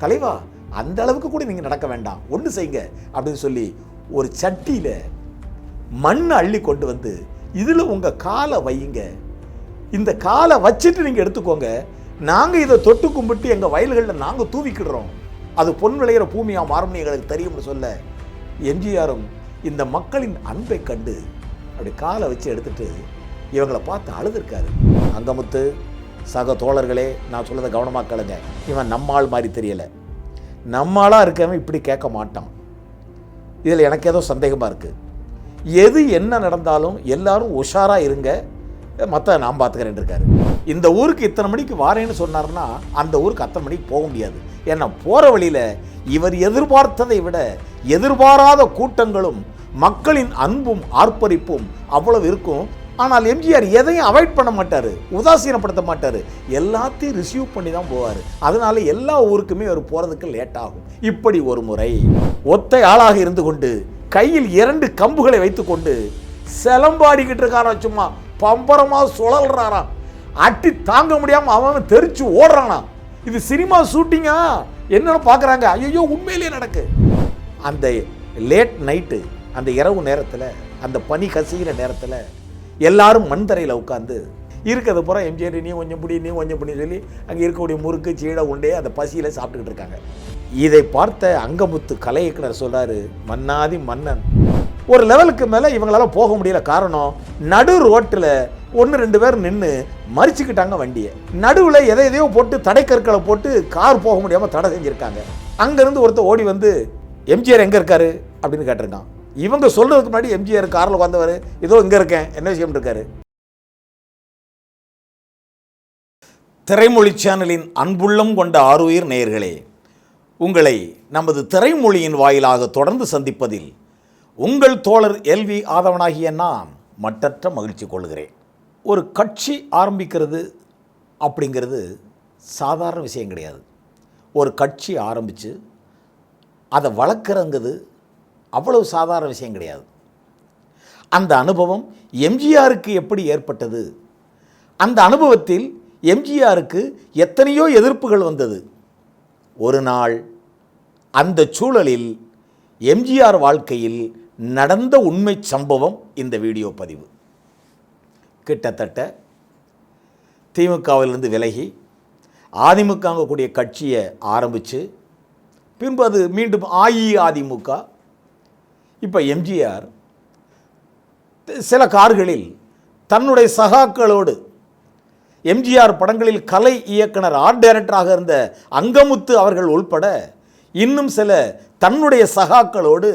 தலைவா அந்த அளவுக்கு கூட நீங்கள் நடக்க வேண்டாம். ஒன்று செய்யுங்க அப்படின்னு சொல்லி ஒரு சட்டியில் மண் அள்ளி கொண்டு வந்து இதில் உங்கள் காலை வையுங்க. இந்த காலை வச்சுட்டு நீங்கள் எடுத்துக்கோங்க. நாங்கள் இதை தொட்டு கும்பிட்டு எங்கள் வயல்களில் நாங்கள் தூவிக்கிடுறோம். அது பொன் விளையிற பூமியாக மாறும்னு எங்களுக்கு தெரியும்னு சொல்ல எம்ஜிஆரும் இந்த மக்களின் அன்பை கண்டு அப்படி காலை வச்சு எடுத்துட்டு இவங்களை பார்த்து அழுதுருக்காரு. அங்கமுத்து சக தோழர்களே நான் சொல்லதை கவனமாக கேளுங்க. இவன் நம்மாள் மாதிரி தெரியலை. நம்மாளாக இருக்கவன் இப்படி கேட்க மாட்டான். இதில் எனக்கு ஏதோ சந்தேகமாக இருக்குது எது என்ன நடந்தாலும் எல்லாரும் உஷாராக இருங்க. மற்ற நான் பார்த்துக்கிறேன் இருக்காரு. இந்த ஊருக்கு இத்தனை மணிக்கு வாரேன்னு சொன்னார்னா அந்த ஊருக்கு அத்தனை மணிக்கு போக முடியாது. ஏன்னா போகிற வழியில் இவர் எதிர்பார்த்ததை விட எதிர்பாராத கூட்டங்களும் மக்களின் அன்பும் ஆர்ப்பரிப்பும் அவ்வளவு இருக்கும். ஆனால் எம்ஜிஆர் எதையும் அவாய்ட் பண்ண மாட்டார் உதாசீனப்படுத்த மாட்டார். எல்லாத்தையும் ரிசீவ் பண்ணி தான் போவார். அதனால எல்லா ஊருக்குமே அவர் போகிறதுக்கு லேட் ஆகும். இப்படி ஒரு முறை ஒத்தை ஆளாக இருந்து கொண்டு கையில் இரண்டு கம்புகளை வைத்துக்கொண்டு சிலம்பாடிக்கிட்டு இருக்காரா சும்மா பம்பரமாக சுழல்றாராம் அட்டி தாங்க முடியாமல் அவன் தெரிச்சு ஓடுறானா. இது சினிமா ஷூட்டிங்கா? என்னன்னு பார்க்குறாங்க ஐயோ உண்மையிலேயே நடக்கு. அந்த லேட் நைட்டு அந்த இரவு நேரத்தில் அந்த பனி கசிகிற நேரத்தில் எல்லாரும் மண் தரையில் உட்காந்து இருக்கிறது பூரா எம்ஜிஆர் நீ கொஞ்சம் பிடி நீ கொஞ்சம் பிடி சொல்லி அங்கே இருக்கக்கூடிய முறுக்கு சீடை உண்டே அந்த பசியில் சாப்பிட்டுக்கிட்டு இருக்காங்க. இதை பார்த்த அங்கமுத்து கலை இயக்குனர் சொல்கிறாரு மன்னாதி மன்னன் ஒரு லெவலுக்கு மேலே இவங்களால போக முடியல. காரணம் நடு ரோட்டில் ஒன்று ரெண்டு பேர் நின்று மறிச்சுக்கிட்டாங்க வண்டியை. நடுவில் எதை எதையோ போட்டு தடை கற்களை போட்டு கார் போக முடியாமல் தடை செஞ்சுருக்காங்க. அங்கேருந்து ஒருத்தர் ஓடி வந்து எம்ஜிஆர் எங்கே இருக்காரு? அப்படின்னு கேட்டிருக்கான். இவங்க சொல்கிறதுக்கு முன்னாடி எம்ஜிஆர் காரில் உட்காந்தவர் ஏதோ இங்கே இருக்கேன் என்ன விஷயம் இருக்காரு. திரைமொழி சேனலின் அன்புள்ளம் கொண்ட ஆறுயிர் நேயர்களே உங்களை நமது திரைமொழியின் வாயிலாக தொடர்ந்து சந்திப்பதில் உங்கள் தோழர் எல்வி ஆதவனாகிய நான் மட்டற்ற மகிழ்ச்சி கொள்கிறேன். ஒரு கட்சி ஆரம்பிக்கிறது அப்படிங்கிறது சாதாரண விஷயம் கிடையாது. ஒரு கட்சி ஆரம்பித்து அதை வளர்க்குறங்கிறது அவ்வளவு சாதாரண விஷயம் கிடையாது. அந்த அனுபவம் எம்ஜிஆருக்கு எப்படி ஏற்பட்டது? அந்த அனுபவத்தில் எம்ஜிஆருக்கு எத்தனையோ எதிர்ப்புகள் வந்தது. ஒரு நாள் அந்த சூழலில் எம்ஜிஆர் வாழ்க்கையில் நடந்த உண்மை சம்பவம் இந்த வீடியோ பதிவு. கிட்டத்தட்ட திமுகவிலிருந்து விலகி அதிமுக கூடிய கட்சியை ஆரம்பித்து பின்பு அது மீண்டும் அஇஅதிமுக இப்போ எம்ஜிஆர் சில கார்களில் தன்னுடைய சகாக்களோடு எம்ஜிஆர் படங்களில் கலை இயக்குனர் ஆர்ட் டைரக்டராக இருந்த அங்கமுத்து அவர்கள் உள்பட இன்னும் சில தன்னுடைய சகாக்களோடு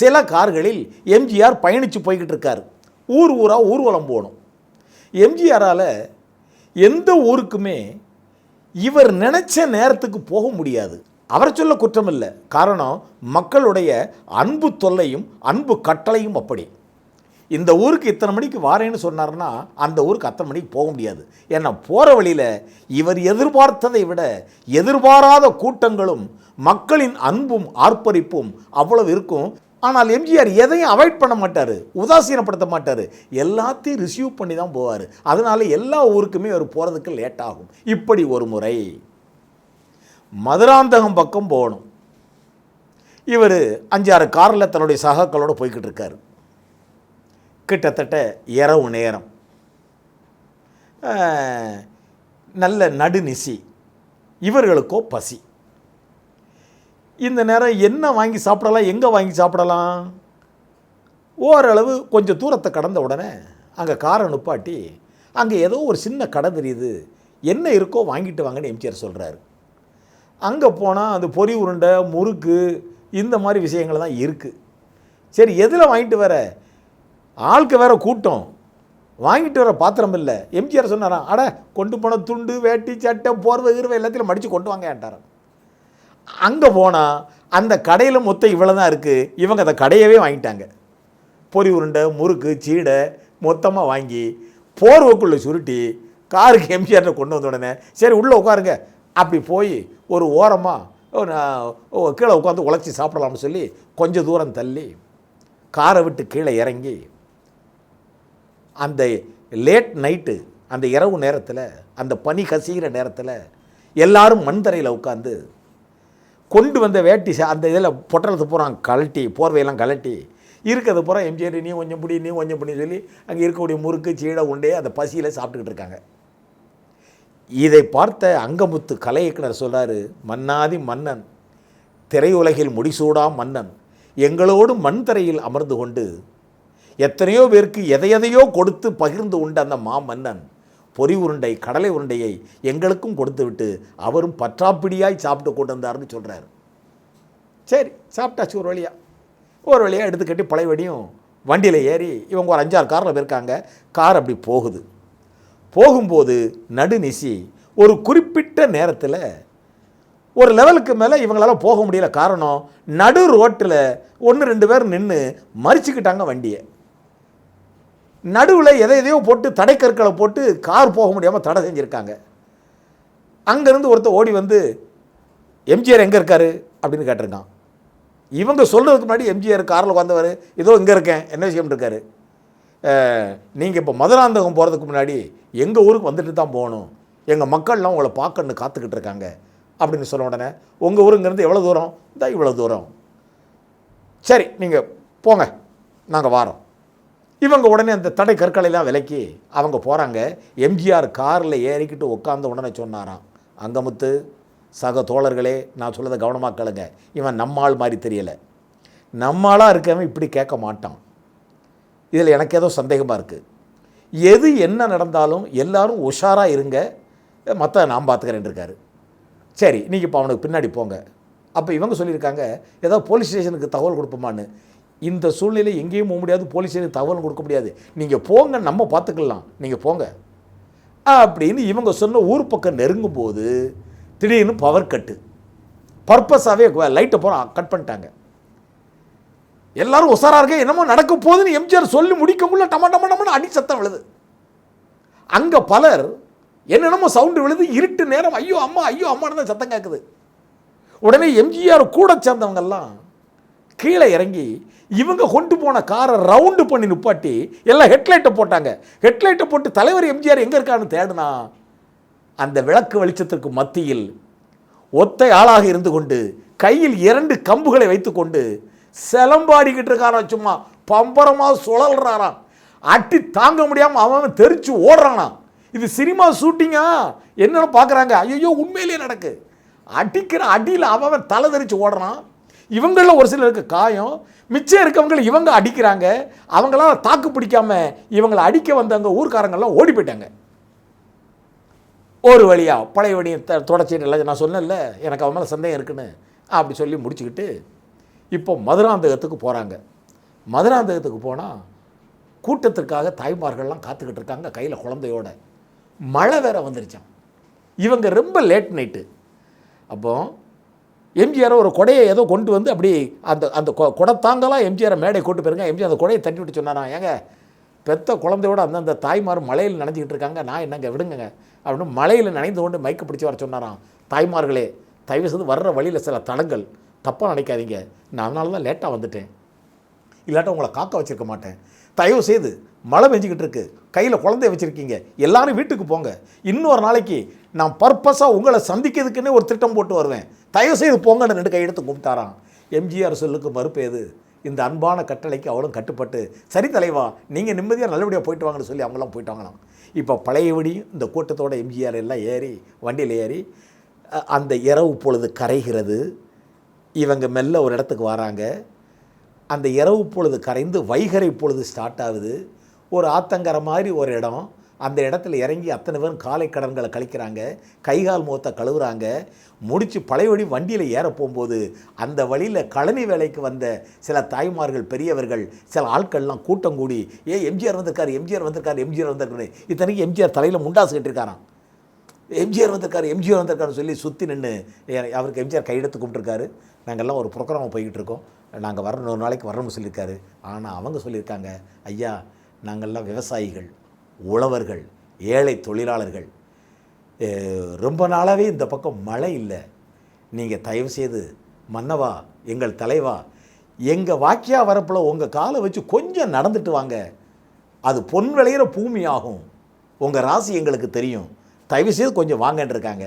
சில கார்களில் எம்ஜிஆர் பயணித்து போய்கிட்டு இருக்கார். ஊர் ஊராக ஊர்வலம் போகணும். எம்ஜிஆரால் எந்த ஊருக்குமே இவர் நினச்ச நேரத்துக்கு போக முடியாது. அவர் சொல்ல குற்றம் இல்லை காரணம் மக்களுடைய அன்பு தொல்லையும் அன்பு கட்டளையும் அப்படி. இந்த ஊருக்கு இத்தனை மணிக்கு வாரேன்னு சொன்னார்னா அந்த ஊருக்கு அத்தனை மணிக்கு போக முடியாது. ஏன்னா போகிற வழியில் இவர் எதிர்பார்த்ததை விட எதிர்பாராத கூட்டங்களும் மக்களின் அன்பும் ஆர்ப்பரிப்பும் அவ்வளவு இருக்கும். ஆனால் எம்ஜிஆர் எதையும் அவாய்ட் பண்ண மாட்டார் உதாசீனப்படுத்த மாட்டார். எல்லாத்தையும் ரிசீவ் பண்ணி தான் போவார். அதனால எல்லா ஊருக்குமே அவர் போகிறதுக்கு லேட் ஆகும். இப்படி ஒரு முறை. மதுராந்தகம் பக்கம் போகணும். இவர் அஞ்சாறு காரில் தன்னுடைய சகாக்களோடு போய்கிட்டு இருக்காரு. கிட்டத்தட்ட இரவு நேரம். நல்ல நடுநிசி. இவர்களுக்கோ பசி. இந்த நேரம் என்ன வாங்கி சாப்பிடலாம் எங்கே வாங்கி சாப்பிடலாம்? ஓரளவு கொஞ்சம் தூரத்தை கடந்த உடனே அங்கே காரை நுப்பாட்டி அங்கே ஏதோ ஒரு சின்ன கடை தெரியுது என்ன இருக்கோ வாங்கிட்டு வாங்கன்னு எம்ஜிஆர் சொல்கிறாரு அங்கே போனால் அந்த பொரி உருண்டை முறுக்கு இந்த மாதிரி விஷயங்கள் தான் இருக்குது சரி எதில் வாங்கிட்டு வர? ஆளுக்கு வேற கூட்டம். வாங்கிட்டு வர பாத்திரம் இல்லை. எம்ஜிஆர் சொன்னாராம் அட கொண்டு போன துண்டு வேட்டி சட்டை போர்வை கீர்வை எல்லாத்தையும் மடித்து கொண்டு வாங்க ஏன்ட்டாராம் அங்கே போனால் அந்த கடையில் மொத்தம் இவ்வளோ தான் இருக்குது இவங்க அந்த கடையவே வாங்கிட்டாங்க. பொரி உருண்டை முறுக்கு சீடை மொத்தமாக வாங்கி போர்வைக்குள்ளே சுருட்டி காருக்கு எம்ஜிஆர்ட்ட கொண்டு வந்த உடனே சரி உள்ளே உட்காருங்க. அப்படி போய் ஒரு ஓரமாக கீழே உட்காந்து உழைச்சி சாப்பிடலாம்னு சொல்லி கொஞ்சம் தூரம் தள்ளி காரை விட்டு கீழே இறங்கி அந்த லேட் நைட்டு அந்த இரவு நேரத்தில் அந்த பனி கசிகிற நேரத்தில் எல்லாரும் மண் தரையில் உட்காந்து கொண்டு வந்த வேட்டி அந்த இதில் பொட்டலத்தை பூரா கழட்டி போர்வையெல்லாம் கழட்டி இருக்கிறது பூரா எம்ஜிஆர் நீ கொஞ்சம் பிடி நீ கொஞ்சம் பிடி சொல்லி அங்கே இருக்கக்கூடிய முறுக்கு சீடை உண்டே அந்த பசியில் சாப்பிட்டுக்கிட்டு இருக்காங்க. இதை பார்த்த அங்கமுத்து கலை இயக்குனர் சொல்கிறாரு மன்னாதி மன்னன் திரையுலகில் முடிசூடா மன்னன் எங்களோடு மண் தரையில் அமர்ந்து கொண்டு எத்தனையோ பேருக்கு எதையெதையோ கொடுத்து பகிர்ந்து உண்ட அந்த மா மன்னன் பொறி உருண்டை கடலை உருண்டையை எங்களுக்கும் கொடுத்து விட்டு அவரும் பற்றாப்பிடியாய் சாப்பிட்டு கொண்டு வந்தார்னு சொல்கிறார் சரி சாப்பிட்டாச்சு ஒரு வழியாக ஒரு வழியாக எடுத்துக்கட்டி பழைய பழையபடியும் வண்டியில் ஏறி இவங்க ஒரு அஞ்சாறு காரில் போயிருக்காங்க. கார் அப்படி போகுது. போகும்போது நடுநிசி ஒரு குறிப்பிட்ட நேரத்தில் ஒரு லெவலுக்கு மேலே இவங்களால் போக முடியல காரணம் நடு ரோட்டில் ஒன்று ரெண்டு பேர் நின்று மறிச்சுக்கிட்டாங்க வண்டியை. நடுவில் எதை எதையோ போட்டு தடைக்கற்களை போட்டு கார் போக முடியாமல் தடை செஞ்சுருக்காங்க. அங்கேருந்து ஒருத்தர் ஓடி வந்து எம்ஜிஆர் எங்கே இருக்காரு? அப்படின்னு கேட்டிருக்கான். இவங்க சொல்கிறதுக்கு முன்னாடி எம்ஜிஆர் காரில் வந்தவர் ஏதோ இங்கே இருக்கேன் என்ன விஷயம் இருக்காரு. நீங்கள் இப்போ மதுராந்தகம் போகிறதுக்கு முன்னாடி எங்கள் ஊருக்கு வந்துட்டு தான் போகணும். எங்கள் மக்கள்லாம் உங்களை பார்க்கணுன்னு காத்துக்கிட்டு இருக்காங்க. அப்படின்னு சொன்ன உடனே உங்கள் ஊருங்கிறது எவ்வளோ தூரம்? இந்த இவ்வளோ தூரம். சரி நீங்கள் போங்க. நாங்கள் வாரோம். இவங்க உடனே அந்த தடை கற்களைலாம் விலக்கி அவங்க போகிறாங்க எம்ஜிஆர் காரில் ஏறிக்கிட்டு உட்காந்த உடனே சொன்னாராம் அங்கமுத்து சக தோழர்களே நான் சொல்லதை கவனமாக கேளுங்க. இவன் நம்மாள் மாதிரி தெரியலை. நம்மளாக இருக்கவன் இப்படி கேட்க மாட்டான். இதில் எனக்கு ஏதோ சந்தேகமாக இருக்குது எது என்ன நடந்தாலும் எல்லாரும் உஷாராக இருங்க. மற்ற நான் பார்த்துக்கிறேன் இருக்காரு. சரி நீங்கள் இப்போ அவனுக்கு பின்னாடி போங்க. அப்போ இவங்க சொல்லியிருக்காங்க ஏதோ போலீஸ் ஸ்டேஷனுக்கு தகவல் கொடுப்போமான்னு. இந்த சூழ்நிலை எங்கேயும் போக முடியாது போலீஸ் ஸ்டேஷனுக்கு தகவல் கொடுக்க முடியாது. நீங்கள் போங்க நம்ம பார்த்துக்கலாம் நீங்கள் போங்க. அப்படின்னு இவங்க சொன்ன ஊர் பக்கம் நெருங்கும் போது திடீர்னு பவர் கட்டு பர்பஸாகவே லைட்டை போகிறோம் கட் பண்ணிட்டாங்க. எல்லாரும் உசாரா இருக்க என்னமோ நடக்க போகுதுன்னு எம்ஜிஆர் சொல்லி முடிக்கக்குள்ள டம டம டமன்னு அடி சத்தம் விழுது. அங்கே பலர் என்னென்னமோ சவுண்டு விழுது இருட்டு நேரம் ஐயோ அம்மா ஐயோ அம்மான்னு தான் சத்தம் கேட்குது உடனே எம்ஜிஆர் கூட சேர்ந்தவங்கெல்லாம் கீழே இறங்கி இவங்க கொண்டு போன காரை ரவுண்டு பண்ணி நிப்பாட்டி எல்லாம் ஹெட்லைட்டை போட்டாங்க. ஹெட்லைட்டை போட்டு தலைவர் எம்ஜிஆர் எங்கே இருக்கான்னு தேடுனா அந்த விளக்கு வெளிச்சத்திற்கு மத்தியில் ஒத்தை ஆளாக இருந்து கொண்டு கையில் இரண்டு கம்புகளை வைத்துக்கொண்டு சிலம்பாடிக்கிட்டு இருக்காராம் சும்மா? பம்பரமாக சுழல்றாராம் அட்டி தாங்க முடியாமல் அவன் தெரித்து தெரிச்சு ஓடுறானாம் இது சினிமா ஷூட்டிங்கா? என்னென்னு பார்க்குறாங்க ஐயோ உண்மையிலேயே நடக்கு. அடிக்கிற அடியில் அவன் தலை தெரிச்சு ஓடுறான். இவங்களில் ஒரு சிலருக்கு காயம். மிச்சம் இருக்கவங்களை இவங்க அடிக்கிறாங்க. அவங்களால தாக்கு பிடிக்காம இவங்களை அடிக்க வந்தவங்க ஊர்க்காரங்கள்லாம் ஓடி போயிட்டாங்க. ஒரு வழியா பழைய வழியை தொடச்சிட்டு இல்லை நான் சொன்னேன்ல எனக்கு அவன் மேலே சந்தேகம் இருக்குன்னு அப்படி சொல்லி முடிச்சுக்கிட்டு இப்போ மதுராந்தகத்துக்கு போகிறாங்க மதுராந்தகத்துக்கு போனால் கூட்டத்திற்காக தாய்மார்கள்லாம் காத்துக்கிட்டு இருக்காங்க கையில் குழந்தையோட. மழை வேற வந்துருச்சான் இவங்க ரொம்ப லேட் நைட்டு அப்போ எம்ஜிஆர் ஒரு கொடையை ஏதோ கொண்டு வந்து அப்படி அந்த அந்த கொ- குடத்தாங்கலாம் எம்ஜிஆரை மேடை கூட்டு போயிருங்க. எம்ஜிஆர் அந்த கொடையை தட்டி விட்டு சொன்னாரா ஏங்க பெத்த குழந்தையோட அந்தந்த தாய்மார் மலையில் நனைஞ்சிக்கிட்டு இருக்காங்க. நான் என்னங்க விடுங்கங்க. அப்படின்னு மலையில் நனைந்து கொண்டு மைக்கு பிடிச்சி வர சொன்னாராம். தாய்மார்களே தயவு செய்து வர்ற வழியில் சில தடங்கள். தப்பாக நினைக்காதீங்க. நான் அதனால தான் லேட்டாக வந்துட்டேன். இல்லாட்ட உங்களை காக்க வச்சிருக்க மாட்டேன். தயவு செய்து மழை பெஞ்சிக்கிட்டு இருக்கு. கையில் குழந்தைய வச்சுருக்கீங்க. எல்லாரும் வீட்டுக்கு போங்க. இன்னொரு நாளைக்கு நான் பர்பஸாக உங்களை சந்திக்கிறதுக்குன்னே ஒரு திட்டம் போட்டு வருவேன். தயவு செய்து போங்கன்னு ரெண்டு கையெடுத்து கும்பிட்டாராம். எம்ஜிஆர் சொல்லுக்கு மறுப்பு எது? இந்த அன்பான கட்டளைக்கு அவளும் கட்டுப்பட்டு சரி தலைவா நீங்கள் நிம்மதியாக நல்லபடியாக போயிட்டு வாங்கன்னு சொல்லி அவங்களாம் போயிட்டாங்களாம் இப்போ பழையபடி இந்த கூட்டத்தோட எம்ஜிஆர் எல்லாம் ஏறி வண்டியில் ஏறி அந்த இரவு பொழுது கரைகிறது. இவங்க மெல்ல ஒரு இடத்துக்கு வராங்க. அந்த இரவு பொழுது கரைந்து வைகரை பொழுது ஸ்டார்ட் ஆகுது. ஒரு ஆத்தங்கரை மாதிரி ஒரு இடம். அந்த இடத்துல இறங்கி அத்தனை பேரும் காலை கடன்களை கழிக்கிறாங்க. கைகால் முகத்தை கழுவுறாங்க. முடித்து பழையபடி வண்டியில் ஏற போகும்போது அந்த வழியில் கழனி வேலைக்கு வந்த சில தாய்மார்கள் பெரியவர்கள் சில ஆட்கள்லாம் கூட்டம் கூடி ஏ எம்ஜிஆர் வந்திருக்காரு எம்ஜிஆர் வந்திருக்காரு எம்ஜிஆர் வந்திருக்காரு. இத்தனைக்கு எம்ஜிஆர் தலையில் முண்டாசு கட்டிருக்காராம் எம்ஜிஆர் வந்திருக்காரு எம்ஜிஆர் வந்திருக்காருன்னு சொல்லி சுற்றி நின்று அவருக்கு எம்ஜிஆர் கையெடுத்து கும்பிட்டுருக்காரு. நாங்கள்லாம் ஒரு ப்ரோக்ராம் போய்கிட்டு இருக்கோம் நாங்கள் வரணும் ஒரு நாளைக்கு வரணும்னு சொல்லியிருக்காரு. ஆனால் அவங்க சொல்லியிருக்காங்க ஐயா நாங்கள்லாம் விவசாயிகள் உழவர்கள் ஏழை தொழிலாளர்கள். ரொம்ப நாளாகவே இந்த பக்கம் மழை இல்லை. நீங்கள் தயவு செய்து மன்னவா எங்கள் தலைவா எங்கள் வாக்கியா வரப்பில் உங்கள் காலை வச்சு கொஞ்சம் நடந்துட்டு வாங்க. அது பொன் விளையிற பூமி ஆகும் உங்கள் ராசி எங்களுக்கு தெரியும். தயவு செய்து கொஞ்சம் வாங்கன்னு இருக்காங்க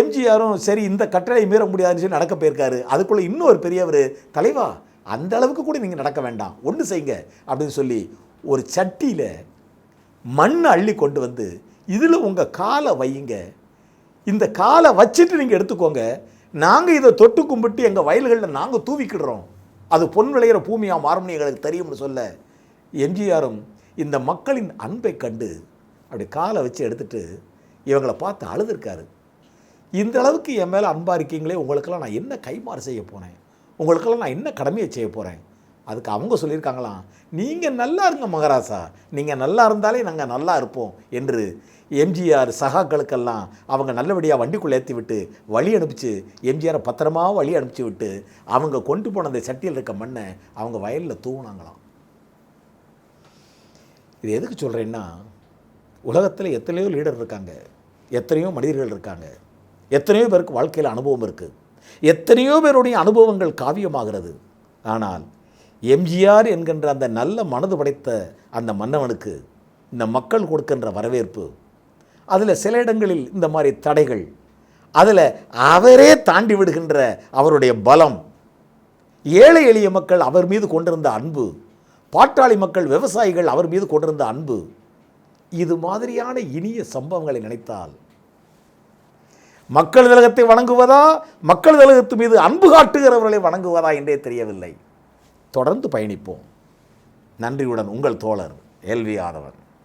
எம்ஜிஆரும் சரி இந்த கட்டளை மீற முடியாதுன்னு சொல்லி நடக்க போயிருக்காரு. அதுக்குள்ளே இன்னொரு பெரியவர் தலைவா அந்த அளவுக்கு கூட நீங்கள் நடக்க வேண்டாம். ஒன்று செய்யுங்க அப்படின்னு சொல்லி ஒரு சட்டியில் மண் அள்ளி கொண்டு வந்து இதில் உங்கள் காலை வையுங்க. இந்த காலை வச்சுட்டு நீங்கள் எடுத்துக்கோங்க. நாங்கள் இதை தொட்டு கும்பிட்டு எங்கள் வயல்களில் நாங்கள் தூவிக்கிடுறோம். அது பொன் விளையிற பூமியாக மாறும்னு எங்களுக்கு தெரியும்னு சொல்ல எம்ஜிஆரும் இந்த மக்களின் அன்பை கண்டு அப்படி காலை வச்சு எடுத்துட்டு இவங்களை பார்த்து அழுதுருக்காரு. இந்த அளவுக்கு என் மேலே அன்பாக இருக்கீங்களே உங்களுக்கெல்லாம் நான் என்ன கைமாறு செய்ய போனேன் உங்களுக்கெல்லாம் நான் என்ன கடமையை செய்ய போகிறேன் அதுக்கு அவங்க சொல்லியிருக்காங்களாம் நீங்கள் நல்லா இருங்க மகாராசா நீங்கள் நல்லா இருந்தாலே நாங்கள் நல்லா இருப்போம் என்று எம்ஜிஆர் சகாக்களுக்கெல்லாம் அவங்க நல்லபடியாக வண்டிக்குள்ளே ஏற்றி விட்டு வழி அனுப்பிச்சு எம்ஜிஆரை பத்திரமா வழி அனுப்பிச்சு விட்டு அவங்க கொண்டு போன அந்த சட்டியில் இருக்க மண்ணை அவங்க வயலில் தூவுனாங்களாம். இது எதுக்கு சொல்கிறேன்னா உலகத்தில் எத்தனையோ லீடர் இருக்காங்க. எத்தனையோ மனிதர்கள் இருக்காங்க. எத்தனையோ பேருக்கு வாழ்க்கையில் அனுபவம் இருக்குது எத்தனையோ பேருடைய அனுபவங்கள் காவியமாகிறது. ஆனால் எம்ஜிஆர் என்கின்ற அந்த நல்ல மனது படைத்த அந்த மன்னவனுக்கு இந்த மக்கள் கொடுக்கின்ற வரவேற்பு அதில் சில இடங்களில் இந்த மாதிரி தடைகள் அதில் அவரே தாண்டி விடுகின்ற அவருடைய பலம் ஏழை எளிய மக்கள் அவர் மீது கொண்டிருந்த அன்பு பாட்டாளி மக்கள் விவசாயிகள் அவர் மீது கொண்டிருந்த அன்பு இது மாதிரியான இனிய சம்பவங்களை நினைத்தால் மக்கள் திலகத்தை வணங்குவதா? மக்கள் திலகத்து மீது அன்பு காட்டுகிறவர்களை வணங்குவதா என்றே தெரியவில்லை. தொடர்ந்து பயணிப்போம். நன்றியுடன் உங்கள் தோழர் எல்வி ஆதவன்.